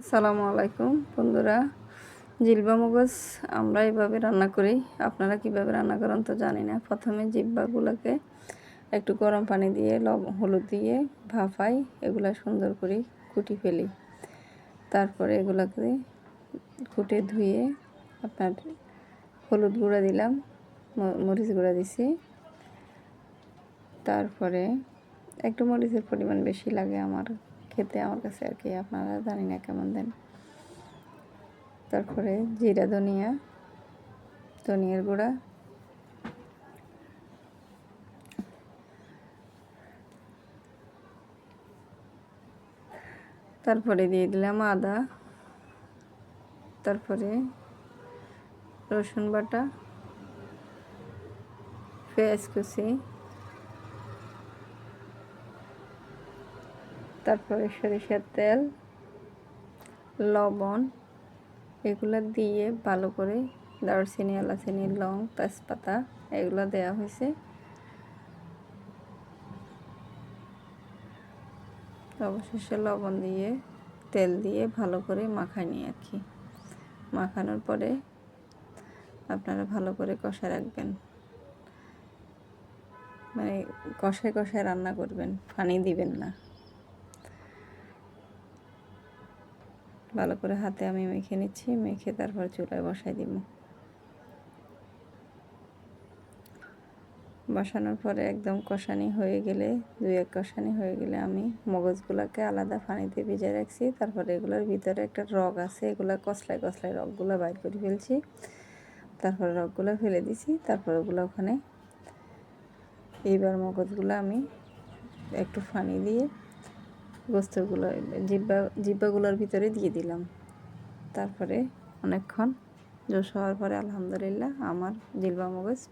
আসসালামু আলাইকুম বন্ধুরা, জিলবা মগজ, আমরা এভাবে রান্না করি। আপনারা কীভাবে রান্না করেন তো জানি না। প্রথমে জিব্বাগুলোকে একটু গরম পানি দিয়ে, লব হলুদ দিয়ে ভাফাই, এগুলা সুন্দর করে কুটি ফেলি। তারপরে এগুলাকে কুটে ধুয়ে আপনার হলুদ গুঁড়া দিলাম মরিচ গুঁড়া দিছি। তারপরে একটু মরিচের পরিমাণ বেশি লাগে আমার। খেতে আমার কাছে আর কি, আপনারা জানি না কেমন দেন। তারপরে জিরা ধনিয়া, ধনিয়ার গুঁড়া। তারপরে দিয়ে দিলাম আদা। তারপরে রসুন বাটা, পেঁয়াজ কুচি। তারপরে সরিষার তেল, লবণ, এগুলো দিয়ে ভালো করে দারচিনি, এলাচিনি, লং তেজপাতা এগুলো দেওয়া হয়েছে। অবশেষে লবণ দিয়ে, তেল দিয়ে ভালো করে মাখানি আর কি। মাখানোর পরে আপনারা ভালো করে কষা রাখবেন। মানে কষায় কষায় রান্না করবেন, পানি দিবেন না। ভালো করে হাতে আমি মেখে নিচ্ছি, মেখে তারপর চুলায় বসাই দিব। বসানোর পরে একদম কষানি হয়ে গেলে, দুই এক কষানি হয়ে গেলে আমি মগজগুলোকে আলাদা পানিতে ভিজে রাখছি। তারপরে এগুলোর ভিতরে একটা রগ আছে, এগুলো কসলায় কসলায় রগগুলো বাইর করে ফেলছি। তারপরে রগগুলো ফেলে দিছি, তারপর ওগুলো ওখানে এইবার মগজগুলো আমি একটু ফানি দিয়ে গোস্তগুলো জিব্বা, জিব্বাগুলোর ভিতরে দিয়ে দিলাম। তারপরে অনেকক্ষণ জোশ হওয়ার পরে আলহামদুলিল্লাহ আমার জিলবা মগজ